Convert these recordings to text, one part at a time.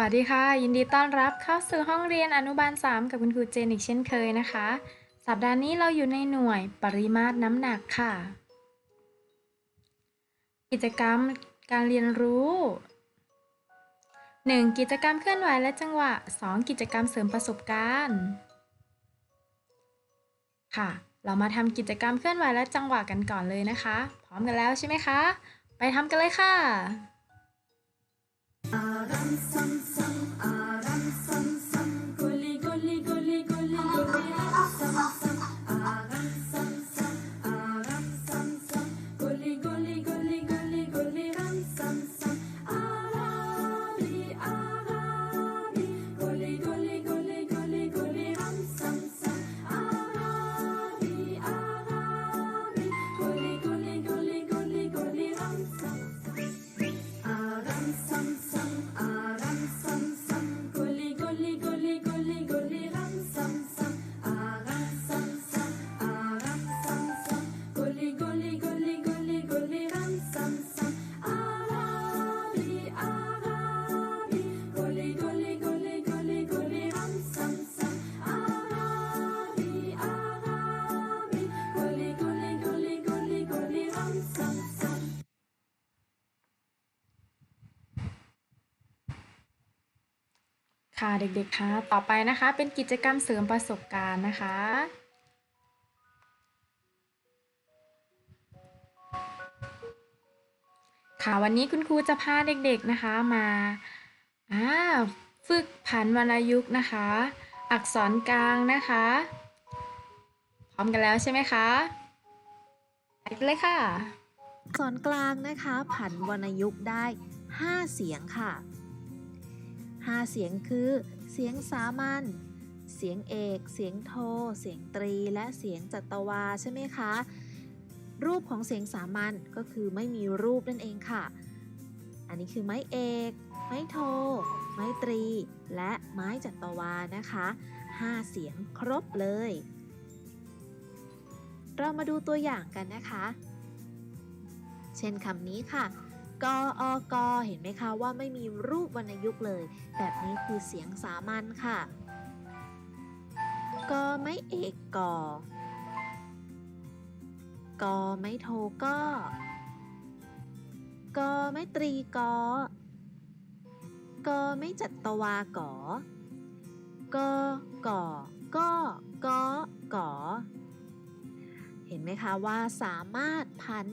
สวัสดีค่ะ ยินดีต้อนรับเข้าสู่ห้องเรียนอนุบาล 3 กับคุณครูเจนอีกเช่นเคยนะคะ สัปดาห์นี้เราอยู่ในหน่วยปริมาตรน้ำหนักค่ะ กิจกรรมการเรียนรู้ 1. กิจกรรมเคลื่อนไหวและจังหวะ 2. กิจกรรมเสริมประสบการณ์ ค่ะ เรามาทำกิจกรรมเคลื่อนไหวและจังหวะกันก่อนเลยนะคะ พร้อมกันแล้วใช่ไหมคะ ไปทำกันเลยค่ะ Aram sam sam, ค่ะเด็กๆคะต่อไปนะคะเป็นกิจกรรมเสริมประสบการณ์นะคะ ค่ะวันนี้คุณครูจะพาเด็กๆนะคะมาอ่าฝึกผันวรรณยุกต์นะคะ อักษรกลางนะคะ พร้อมกันแล้วใช่ไหมคะไปเลยค่ะอักษรกลางนะคะ ผันวรรณยุกต์ได้ 5 เสียงค่ะ 5 เสียงคือ เสียงสามัญ เสียงเอก เสียงโท เสียงตรี และเสียงจัตวาใช่ไหมคะ รูปของเสียงสามัญก็คือไม่มีรูปนั่นเองค่ะ อันนี้คือไม้เอก ไม้โท ไม้ตรี และไม้จัตวานะคะ 5 เสียงครบเลย เรามาดูตัวอย่างกันนะคะ เช่นคำนี้ค่ะ กออกอเห็นไหมคะว่าไม่มีรูปวรรณยุกต์เลย แบบนี้คือเสียงสามัญค่ะกอไม่เอกกอกอไม่โทก็กอไม่ตรีกอกอไม่จัตวากอกอกอก็กอกอเห็นไหมคะว่าสามารถพัน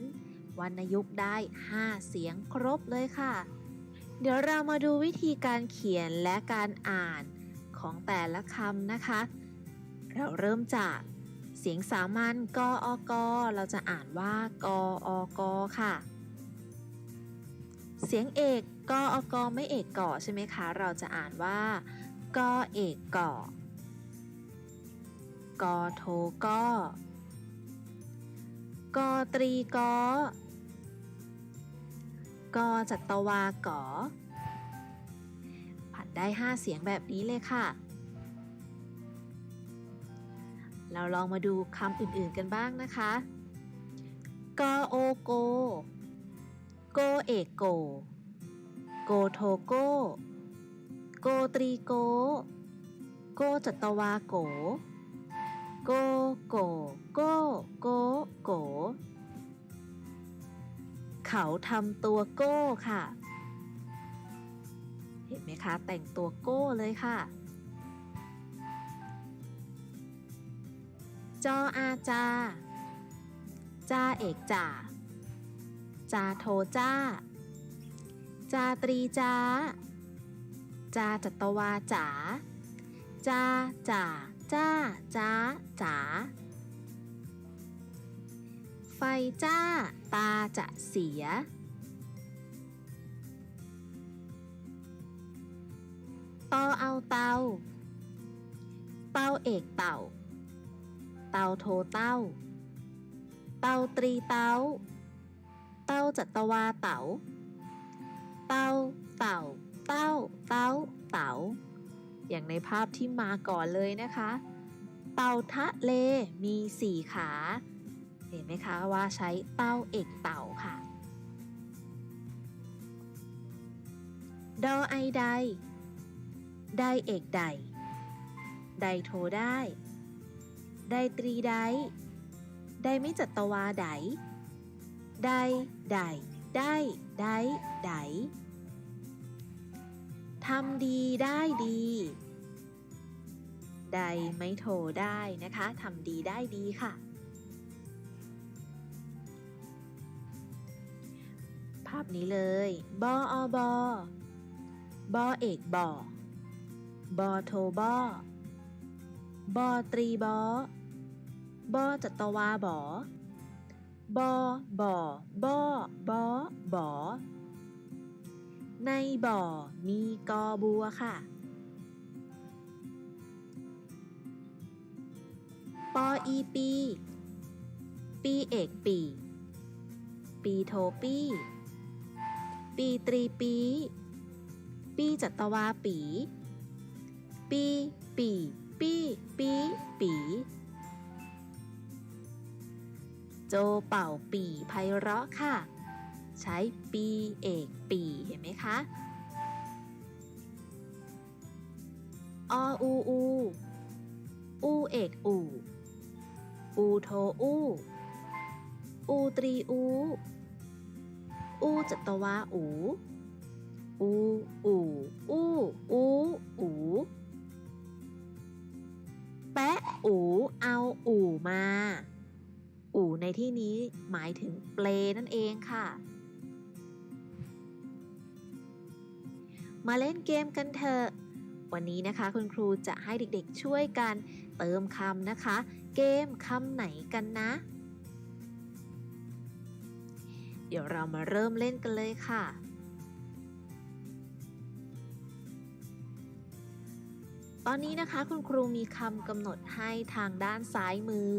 วรรณยุกต์ได้ 5 เสียงครบเลยค่ะ เดี๋ยวเรามาดูวิธีการเขียนและการอ่านของแต่ละคำนะคะ เราเริ่มจากเสียงสามัญกออกอเราจะอ่านว่ากออกอค่ะ เสียงเอกกออกอไม่เอกก่อใช่ไหมคะ เราจะอ่านว่ากอเอกก่อกอโทก็กอตรีกอ กอจัตวากอผัดได้ 5 เสียงแบบนี้เลยค่ะ เราลองมาดูคำอื่นๆกันบ้างนะคะกอโอโก โกเอกโก โกโทโก โกตรีโก โกจัตวาโก โกโกโกโกโก เขาทำตัวโก้ค่ะ เห็นไหมคะ แต่งตัวโก้เลยค่ะ จออาจาจาเอกจ่าจาโทจ้า จาตรีจ้า จาจัตวาจ๋า จาจ่าจ้าจ้าจ๋า ไฟจ้า ตาจะเสีย ตอเอาเตา เตาเอกเต่า เตาโทเต้า เตาตรีเต้าเต้าจัตวาเต๋าเต้าเต่า เต้า เต้า เต๋าอย่างในภาพที่มาก่อนเลยนะคะ เต่าทะเลมีสี่ขา เห็นไหมคะว่าใช้เต้าเอกเต่าค่ะ ดอไอใดได้เอกใดใดโทได้ ได้ตรีได้ได้ไม่จัตวาไดได้ไดได้ได้ไดทำดีได้ดีใดไม่โทได้นะคะทำดีได้ดีค่ะาพนี้เลย บออบอบอเอกบอบอโทบอบอตรีบอบอจัตวาบอบอบอบอบอบอในบ่อมีกอบัวค่ะ ปออีปี ปีเอกปี ปีโทปี ปีตรีปี ปีจัตวาปี ปี ปี ปี ปี ปี โจเป่าปีไพเราะค่ะ ใช้ปีเอกปีเห็นไหมคะออูอู อูเอกอู อูโทอู อูตรีอู อูจัตวาอู อูอูอูอูอูแปะอูเอาอูมา อูในที่นี้หมายถึงเปลนั่นเองค่ะ มาเล่นเกมกันเถอะวันนี้นะคะคุณครูจะให้เด็กๆช่วยกันเติมคำนะคะ เกมคำไหนกันนะ เดี๋ยวเรามาเริ่มเล่นกันเลยค่ะ ตอนนี้นะคะคุณครูมีคำกำหนดให้ทางด้านซ้ายมือ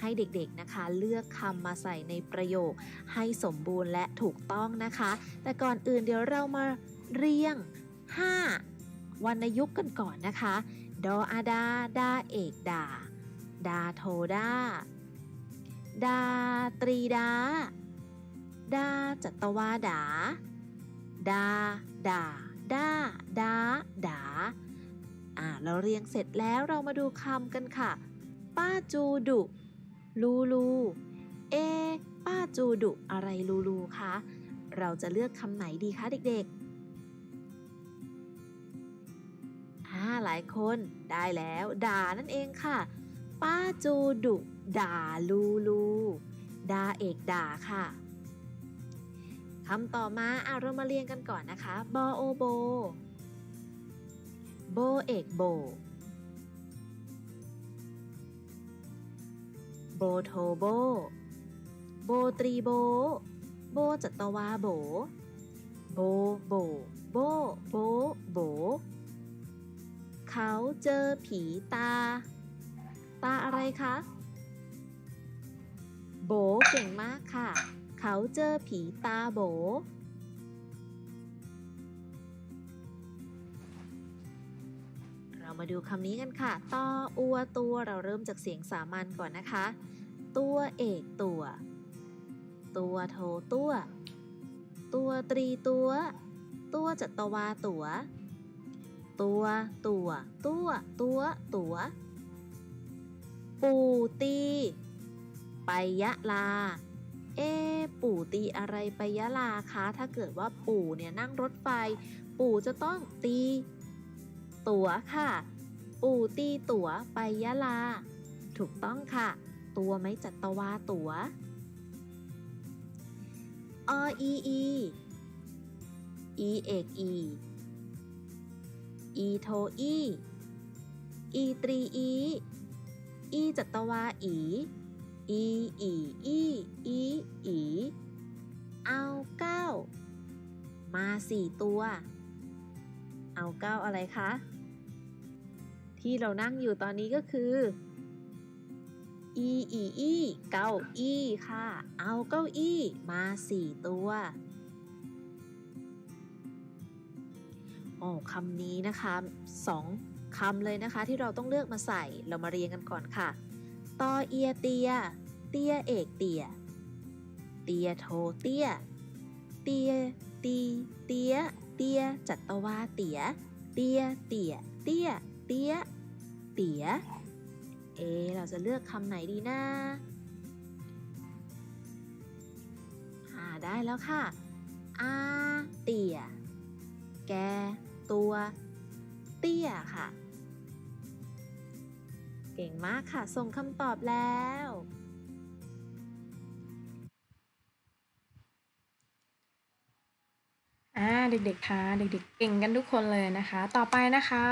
ให้เด็กๆนะคะ เลือกคำมาใส่ในประโยค ให้สมบูรณ์และถูกต้องนะคะ แต่ก่อนอื่นเดี๋ยวเรามาเรียง 5วรรณยุกต์กันก่อนนะคะ ดออาดา ดาเอกดา ดาโทดา ดาตรีดา ดาจัตวาดา ดา ดา ดา ดา ดา อ่า เราเรียงเสร็จแล้วเรามาดูคำกันค่ะ ป้าจูดุ ลูลู เอ ป้าจูดุอะไรลูลูคะ เราจะเลือกคำไหนดีคะเด็กๆอ่าหลายคนได้แล้ว ด่านั่นเองค่ะ ป้าจูดุ ด่าลูลูด่าเอกด่าค่ะ คำต่อมาอะเรามาเรียงกันก่อนนะคะ บอโอโบ โบเอกโบ โบโทโบ โบตรีโบ โบจัตวาโบ โบโบ โบโบ โบ เขาเจอผีตา ตาอะไรคะ โบเก่งมากค่ะ เขาเจอผีตาโบ เรามาดูคำนี้กันค่ะตออัวตัวเราเริ่มจากเสียงสามัญก่อนนะคะ ตัวเอกตัว ตัวโทตัว ตัวตรีตัว ตัวจัตวาตัว ตัวตัว ตัวตัวตัวปูตีไปยะลา เอปู่ตีอะไรไปยะลาคะ ถ้าเกิดว่าปู่เนี่ยนั่งรถไฟ ปู่จะต้องตี ตั๋วค่ะ ปู่ตีตั๋วไปยะลา ถูกต้องค่ะ ตัวไม่จัตวาตั๋วออีอีอีเอกอีอีโทอีอีตรีอีอีจัตวาอี อีอีอีอีอีเอาเก้ามาสี่ตัว เอาเก้าอะไรคะ ที่เรานั่งอยู่ตอนนี้ก็คืออีอีอีเก้าอี้ค่ะ เอาเก้าอี้มาสี่ตัวโอ้คำนี้นะคะสองคำเลยนะคะที่เราต้องเลือกมาใส่เรามาเรียงกันก่อนค่ะ ตอเอียเตีย เตียเอกเตีย เตียโทเตีย เตีย ตี เตีย เตีย จัตวาเตีย เตีย เตีย เตีย เตีย เตีย เอ เราจะเลือกคำไหนดีนะอ่าได้แล้วค่ะอาเตีย แก ตัว เตี้ยค่ะ เก่งมากค่ะ ส่งคำตอบแล้ว อ่า เด็กๆคะเด็กๆ เก่งกันทุกคนเลยนะคะ ต่อไปนะคะ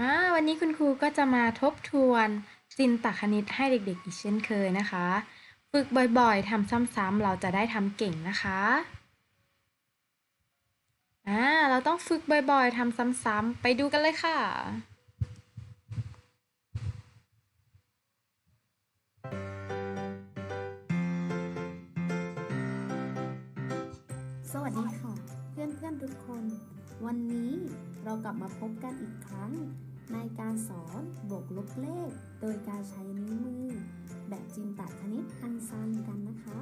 อ่า วันนี้คุณครูก็จะมาทบทวนจินตคณิตให้เด็กๆ อีกเช่นเคยนะคะ ฝึกบ่อยๆ ทำซ้ำๆ เราจะได้ทำเก่งนะคะอ่า เราต้องฝึกบ่อยๆ ทำซ้ำๆ ไปดูกันเลยค่ะ สวัสดีค่ะ เพื่อนๆทุกคน วันนี้เรากลับมาพบกันอีกครั้ง ในการสอนบวกลบเลข โดยการใช้นิ้วมือ แบบจินตคณิตอันซันกันนะคะ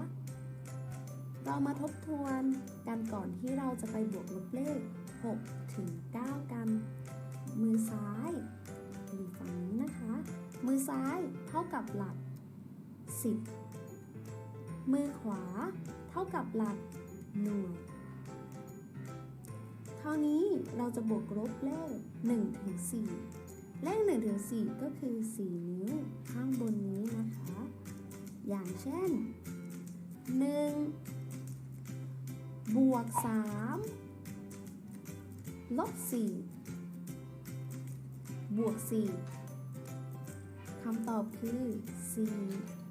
เรามาทบทวนกันก่อนที่เราจะไปบวกลบเลข 6 ถึง 9 กัน มือซ้ายอยู่ฝั่งนี้นะคะ มือซ้ายเท่ากับหลัก 10 มือขวา เท่ากับหลักหน่วยคราวนี้เราจะบวกลบเลข1ถึง4เลข1ถึง4ก็คือ 4 นิ้วข้างบนนี้นะคะ อย่างเช่น 1 บวก 3 ลบ 4 บวก 4คำตอบคือ 4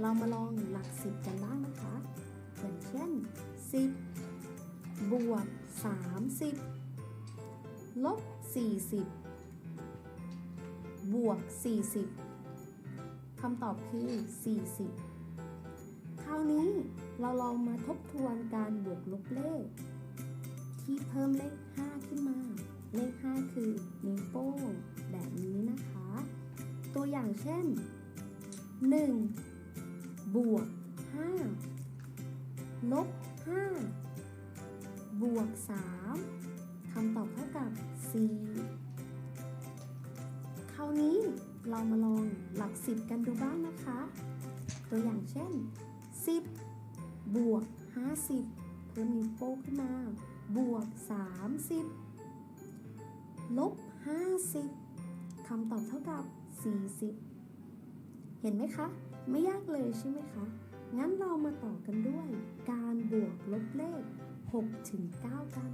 เรามาลองหลักสิบกันบ้างนะคะอย่างเช่น 10 บวก 30 ลบ 40 บวก 40 คำตอบคือ 40 คราวนี้เราลองมาทบทวนการบวกลบเลข ที่เพิ่มเลข 5 ขึ้นมา เลข 5 คือนิ้วโป้งแบบนี้นะคะ ตัวอย่างเช่น 1 บวก5ลบ5บวก3คำตอบเท่ากับ4คราวนี้เรามาลองหลักสิบกันดูบ้างนะคะ ตัวอย่างเช่น 10 บวก 50 เพิ่มนิ้วโป้งขึ้นมา บวก 30 ลบ 50คำตอบเท่ากับ 40 เห็นไหมคะ ไม่ยากเลยใช่ไหมคะ งั้นเรามาต่อกันด้วย การบวกลบเลข 6 ถึง 9 กัน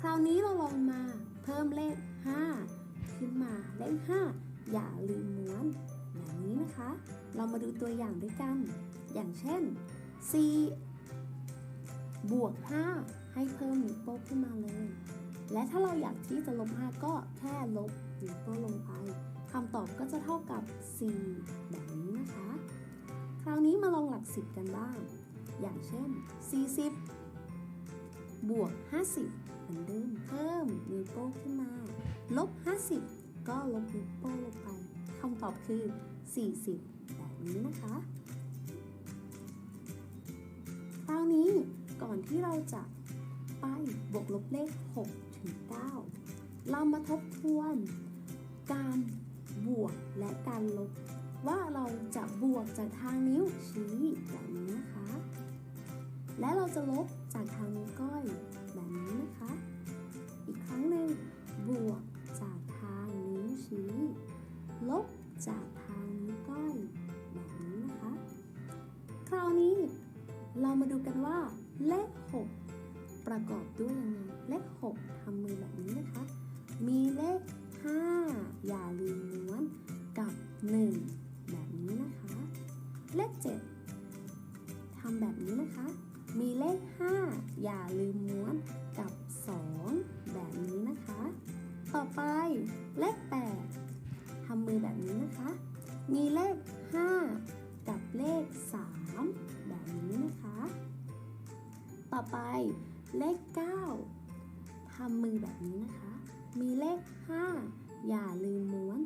คราวนี้เราลองมาเพิ่มเลข 5 ขึ้นมาเลข 5 อย่าลืมม้วนแบบนี้นะคะ เรามาดูตัวอย่างด้วยกัน อย่างเช่น4บวก 5 ให้เพิ่มนิ้วโป้งขึ้นมาเลย และถ้าเราอยากที่จะลบ 5 ก็แค่ลบนิ้วโป้งลงไป คำตอบก็จะเท่ากับ4แบบนี้นะคะ คราวนี้มาลองหลักสิบกันบ้าง อย่างเช่น 40 บวก 50เหมือนเดิมเพิ่มนิ้วโป้งขึ้นมา ลบ 50 ก็ลบนิ้วโป้งลงไปคำตอบคือ 40 แบบนี้นะคะ คราวนี้ก่อนที่เราจะไปบวกลบเลข 6 ถึง 9 เรามาทบทวนการ บวกและการลบ ว่าเราจะบวกจากทางนิ้วชี้แบบนี้นะคะ และเราจะลบจากทางนิ้วก้อยแบบนี้นะคะ อีกครั้งหนึ่งบวกจากทางนิ้วชี้ ลบจากทางนิ้วก้อยแบบนี้นะคะ คราวนี้เรามาดูกันว่าเลข 6 ประกอบด้วยยังไง เลข 6ทำ ข 8 ทำมือแบบนี้นะคะ มีเลข 5 กับเลข 3 แบบนี้นะคะ ต่อไปเลข 9 ทำมือแบบนี้นะคะ มีเลข 5 อย่าลืมม้วน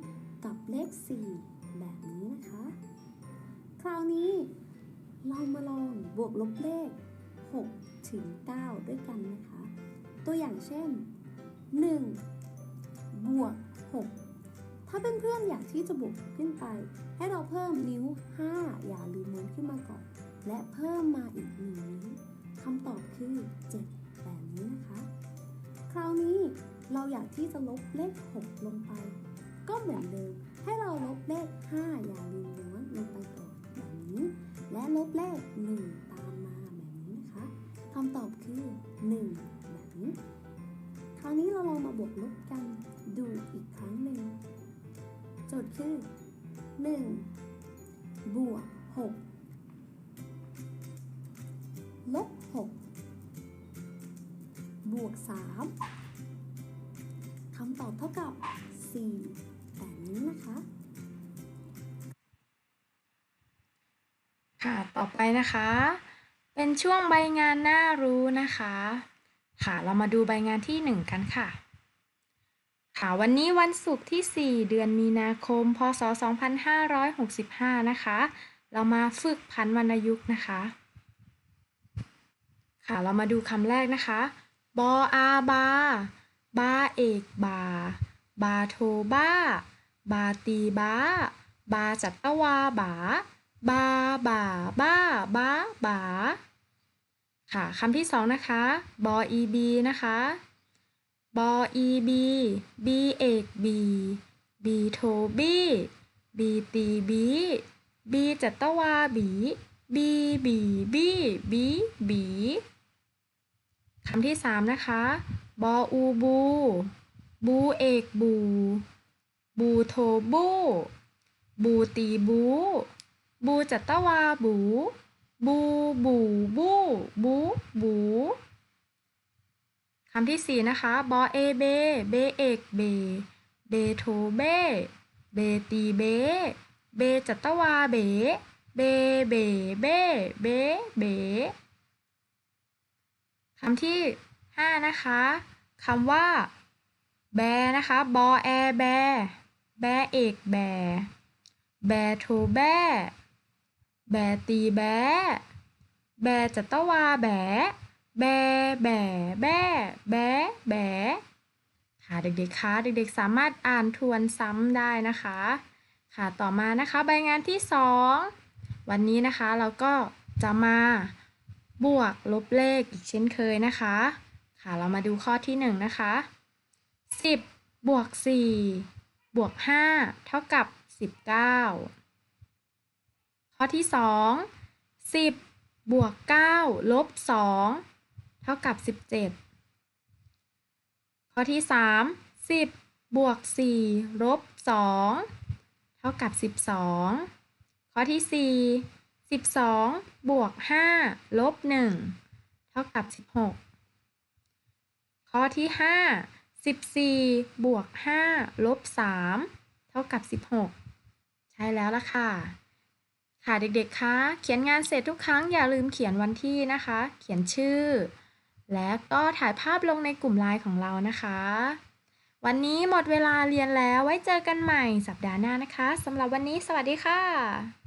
กับเลข 4 แบบนี้นะคะ คราวนี้เรามาลองบวกลบเลข 6 ถึง 9 ด้วยกันนะคะ ตัวอย่างเช่น 1 บวก 6 ถ้าเพื่อนๆอยากที่จะบวกขึ้นไป ให้เราเพิ่มนิ้ว 5 อย่าลืมม้วนขึ้นมาก่อน และเพิ่มมาอีกหนึ่งนิ้วคำตอบคือ 7 แบบนี้นะคะ คราวนี้เราอยากที่จะลบเลข 6 ลงไป ก็เหมือนเดิม ให้เราลบเลข 5 อย่าลืมม้วนลงไปก่อนแบบนี้ และลบเลข 1 ตามมาแบบนี้นะคะคำตอบคือ 1 แบบนี้ คราวนี้เราลองมาบวกลบกันดูอีก รั้งหนึ่ง โจทย์คือ 1 บวก 6 ลบ 6 บวก 3 คำตอบเท่ากับ 4 แบบนี้นะคะ ค่ะ ต่อไปนะคะ เป็นช่วงใบงานน่ารู้นะคะ ค่ะ เรามาดูใบงานที่หนึ่งกันค่ะ ค่ะวันนี้วันศุกร์ที่ 4 เดือนมีนาคม พศ 2565 นะคะ เรามาฝึกพันวรรณยุกต์นะคะ ค่ะเรามาดูคำแรกนะคะ บออาบา บาเอกบา บาโทบ้า บาตีบ้า บาจัตวาบา บาบาบ้าบาบา ค่ะคำที่สองนะคะ บออีบีนะคะ บอีบีบีเอกบีบีโทบีบีตีบีบีจัตวาบีบีบีบีบีบีคำที่สามนะคะบออูบู บูเอกบู บูโทบู บูตีบู บูจัตวาบู บูบูบูบูบู คำที่สี่นะคะ บอเอเบ เบเอกเบ เบโทเบ เบตีเบ เบจัตวาเบ เบ เบ เบ เบ เบ คำที่ห้านะคะ คำว่า แบนะคะ บอแอแบ แบเอกแบ แบโทแบ แบตีแบ แบจัตวาแบ แบแบแบแบแบค่ะเด็กๆคะเด็กๆสามารถอ่านทวนซ้ำได้นะคะ ค่ะต่อมานะคะใบงานที่สองวันนี้นะคะเราก็จะมาบวกลบเลขอีกเช่นเคยนะคะ ค่ะเรามาดูข้อที่หนึ่งนะคะ 10 บวก 4 บวก 5 เท่ากับ 19 ข้อที่ 2 10 บวก 9 ลบ 2 เท่ากับ 17 ข้อที่ 3 10 บวก 4 ลบ 2 เท่ากับ 12 ข้อที่ 4 12 บวก 5 ลบ 1 เท่ากับ 16 ข้อที่ 5 14 บวก 5 ลบ 3 เท่ากับ 16 ใช่แล้วล่ะค่ะค่ะเด็กๆ คะ เขียนงานเสร็จทุกครั้งอย่าลืมเขียนวันที่นะคะ เขียนชื่อ และก็ถ่ายภาพลงในกลุ่มไลน์ของเรานะคะ วันนี้หมดเวลาเรียนแล้วไว้เจอกันใหม่สัปดาห์หน้านะคะสำหรับวันนี้สวัสดีค่ะ